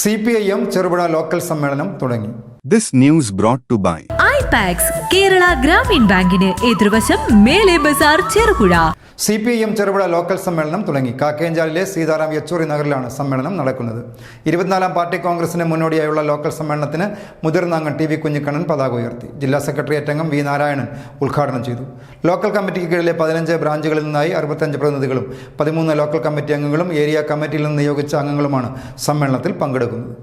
C P I M Cherupuzha local സമ്മേളനം തുടങ്ങി. This news news to by I packs Kerala Grameen ബാങ്കിന് എതിർവശം മേലെ Bazar Cherupuzha. C P M Cherupuzha local സമ്മേളനം തുടങ്ങി. കാക്കേഞ്ചാലിലെ സീതാറാം യെച്ചൂറി നഗറിലാണ് സമ്മേളനം നടക്കുന്നത്. ഇരുപത്തിനാലാം പാർട്ടി കോൺഗ്രസിന് മുന്നോടിയായുള്ള ലോക്കൽ സമ്മേളനത്തിന് മുതിർന്ന അംഗം ടി വി കുഞ്ഞിക്കണ്ണൻ പതാക ഉയർത്തി. ജില്ലാ സെക്രട്ടേറിയറ്റ് അംഗം വി നാരായണൻ ഉദ്ഘാടനം ചെയ്തു. ലോക്കൽ കമ്മിറ്റിക്ക് കീഴിലെ പതിനഞ്ച് ബ്രാഞ്ചുകളിൽ നിന്നായി അറുപത്തഞ്ച് പ്രതിനിധികളും പതിമൂന്ന് ലോക്കൽ കമ്മിറ്റി അംഗങ്ങളും ഏരിയ കമ്മിറ്റിയിൽ നിന്ന് നിയോഗിച്ച അംഗങ്ങളുമാണ് സമ്മേളനത്തിൽ പങ്കെടുക്കുന്നത്.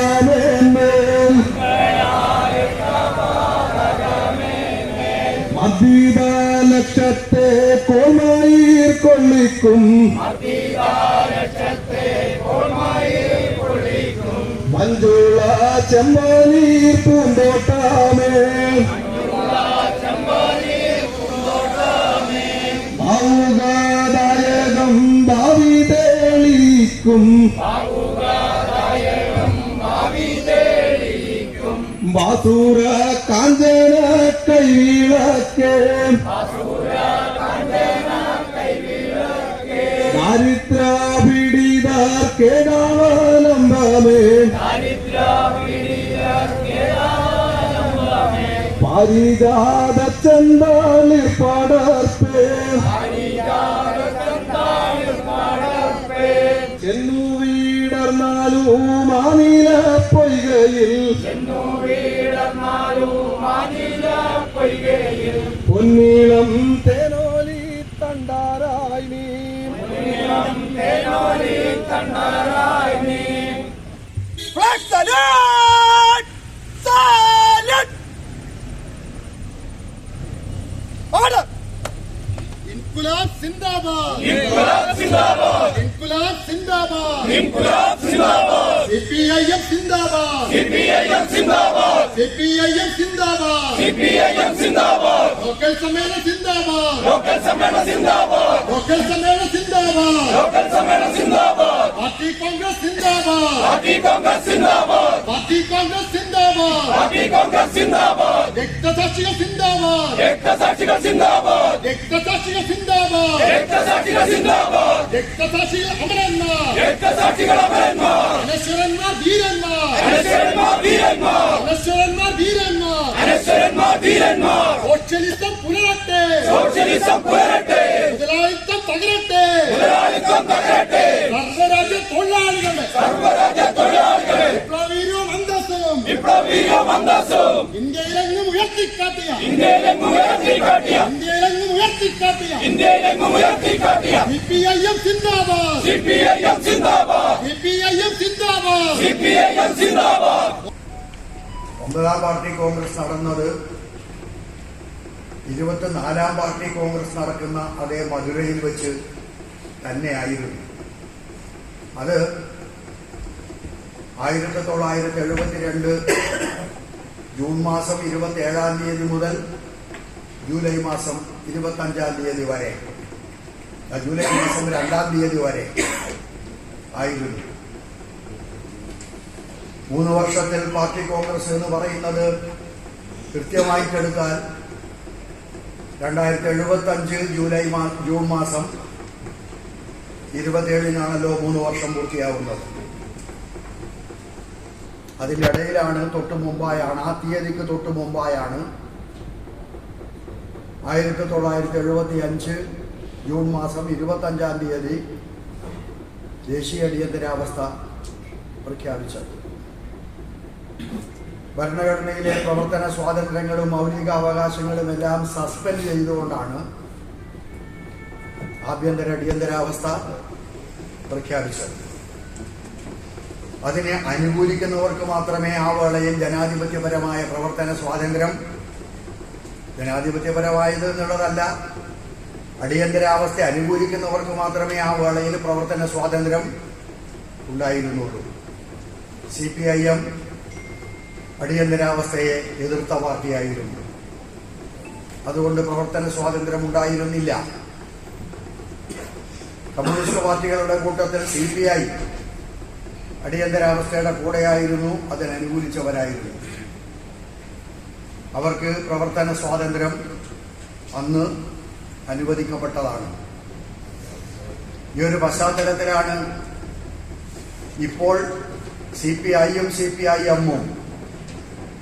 മംഗളരത്തമേന്മേൽ മദ്ദീപലക്ഷത്തെ കോമയിർ കൊള്ളിക്കും. മഞ്ജുള ചെമ്മനീർ പൂന്തോട്ടാമേ തെളിയിക്കും ബാസൂര കാഞ്ചന കൈവിളക്കേ. ദാരിദ്ര പീഡിതർ പടർപ്പേ. വീടർന്നാലും മാനില പൊയ്കയിൽ. പൊന്നീളം തേനോലി ഇൻകുലാബ് സിന്ദാബാദ്. ഇൻകുലാബ് സിന്ദാബാദ്. ഇൻകുലാബ് സിന്ദാബാദ്. ഇൻകുലാബ് സിന്ദാബാദ്. സിപിഐഎം സിന്ദാബാദ്. സിപിഐഎം സിന്ദാബാദ്. സിപിഐഎം സിന്ദാബാദ്. സിപിഐഎം സിന്ദാബാദ്. ലോക്കൽ സമ്മേളന സിന്ദാബാദ്. ലോക്കൽ സമ്മേളന സിന്ദാബാദ്. ലോക്കൽ സമ്മേളന സിന്ദാബാദ്. ലോക്കൽ സമ്മേളന സിന്ദാബാദ്. പാർട്ടി കോൺഗ്രസ് സിന്ദാബാദ്. പാർട്ടി കോൺഗ്രസ് സിന്ദാബാദ്. പാർട്ടി കോൺഗ്രസ് പാർട്ടി കോൺഗ്രസ് സിന്ദാബാദ് രക്തസാക്ഷികൾ സിന്ദാബാദ് രക്തസാക്ഷികൾ സിന്ദാബാദ് രക്തസാക്ഷികൾ സിന്ദാബാദ് രക്തസാക്ഷികൾ സിന്ദാബാദ് രക്തസാക്ഷികൾ അമരന്മാർ. രക്തസാക്ഷികൾ അമരന്മാർ. അനശ്വരന്മാർ ധീരന്മാർ. അനശ്വരന്മാർ വീരന്മാർ അനശ്വരന്മാർ ധീരന്മാർ. അനശ്വരന്മാർ വീരന്മാർ സോഷ്യലിസം പുലരട്ടെ. സോഷ്യലിസം പുലരട്ടെ. മുതലാളിത്തം തകരട്ടെ. മുതലാളിത്തം തകരട്ടെ. സർവരാജ്യ വിപ്ലവീയ മന്ദസ്സും ഇന്ത്യയിലെങ്ങും ഉയർത്തിക്കാട്ടിയ. ഇന്ത്യയിലെങ്ങും ഉയർത്തി കാട്ടിയ ഇന്ത്യയിലെങ്ങും ഉയർത്തിക്കാട്ടിയ. ഇന്ത്യയിലെങ്ങും ഉയർത്തി കാട്ടിയ സി പി ഐ എം സിന്ദാബാദ്. സി പി ഐ എം സിന്ദാബാദ്. സി പി ഐ എം സിന്ദാബാദ്. സി പി ഐ എം സിന്ദാബാദ്. ഒമ്പതാം പാർട്ടി കോൺഗ്രസ് നടന്നത് ഇരുപത്തിനാലാം പാർട്ടി കോൺഗ്രസ് നടക്കുന്ന അതേ മധുരയിൽ വെച്ച് തന്നെയായിരുന്നു. അത് ആയിരത്തി തൊള്ളായിരത്തി എഴുപത്തിരണ്ട് ജൂൺ മാസം ഇരുപത്തി ഏഴാം തീയതി മുതൽ ജൂലൈ മാസം ഇരുപത്തഞ്ചാം തീയതി വരെ. ജൂലൈ മാസം രണ്ടാം തീയതി വരെ ആയിരുന്നു. മൂന്ന് വർഷത്തിൽ പാർട്ടി കോൺഗ്രസ് എന്ന് പറയുന്നത് കൃത്യമായിട്ടെടുത്താൽ രണ്ടായിരത്തി എഴുപത്തി അഞ്ച് ജൂലൈ ജൂൺ മാസം ഇരുപത്തിയേഴിനാണല്ലോ മൂന്ന് വർഷം പൂർത്തിയാവുന്നത്. അതിന്റെ ഇടയിലാണ് തൊട്ട് മുമ്പായാണ് ആ തീയതിക്ക് തൊട്ട് മുമ്പായാണ് ആയിരത്തി തൊള്ളായിരത്തി എഴുപത്തി അഞ്ച് ജൂൺ മാസം ഇരുപത്തഞ്ചാം തീയതി ദേശീയ അടിയന്തരാവസ്ഥ പ്രഖ്യാപിച്ചത്. ഭരണഘടനയിലെ പ്രവർത്തന സ്വാതന്ത്ര്യങ്ങളും മൗലികാവകാശങ്ങളും എല്ലാം സസ്പെൻഡ് ചെയ്തുകൊണ്ടാണ് ആഭ്യന്തര അടിയന്തരാവസ്ഥ പ്രഖ്യാപിച്ചത്. അതിനെ അനുകൂലിക്കുന്നവർക്ക് മാത്രമേ ആ വേളയിൽ ജനാധിപത്യപരമായ പ്രവർത്തന സ്വാതന്ത്ര്യം ജനാധിപത്യപരമായത് എന്നുള്ളതല്ല അടിയന്തരാവസ്ഥ അനുകൂലിക്കുന്നവർക്ക് മാത്രമേ ആ വേളയിൽ പ്രവർത്തന സ്വാതന്ത്ര്യം ഉണ്ടായിരുന്നുള്ളൂ. സി പി ഐ എം അടിയന്തരാവസ്ഥയെ എതിർത്ത പാർട്ടിയായിരുന്നു. അതുകൊണ്ട് പ്രവർത്തന സ്വാതന്ത്ര്യം ഉണ്ടായിരുന്നില്ല. കമ്മ്യൂണിസ്റ്റ് പാർട്ടികളുടെ കൂട്ടത്തിൽ സി പി ഐ അടിയന്തരാവസ്ഥയുടെ കൂടെയായിരുന്നു അതിനനുകൂലിച്ചവരായിരുന്നു. അവർക്ക് പ്രവർത്തന സ്വാതന്ത്ര്യം അന്ന് അനുവദിക്കപ്പെട്ടതാണ്. ഈ ഒരു പശ്ചാത്തലത്തിലാണ് ഇപ്പോൾ സി പി ഐയും സി പി ഐ എമ്മും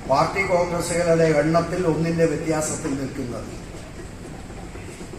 പാർട്ടി കോൺഗ്രസുകളുടെ എണ്ണത്തിൽ ഒന്നിന്റെ വ്യത്യാസത്തിൽ നിൽക്കുന്നത് നമ്മളിപ്പോ ഇരുപത്തിനാലാം പാർട്ടി കോൺഗ്രസ്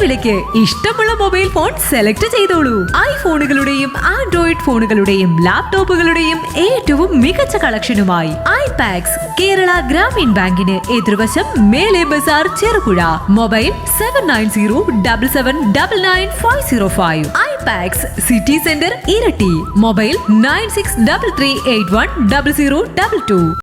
വിലയ്ക്ക് ഇഷ്ടമുള്ള മൊബൈൽ ഫോൺ സെലക്ട് ചെയ്തോളൂ. ഐഫോണുകളുടെയും ആൻഡ്രോയിഡ് ഫോണുകളുടെയും ലാപ്ടോപ്പുകളുടെയും ഏറ്റവും മികച്ച കളക്ഷനുമായി ഐപാക്സ് പാക്സ് കേരള ഗ്രാമീൺ ബാങ്കിന് എതിർവശം മേലെ Bazar Cherupuzha. Mobile seven nine zero double seven double nine five zero five I packs city centre ഇരട്ടി. Mobile nine six double three eight one double zero double two.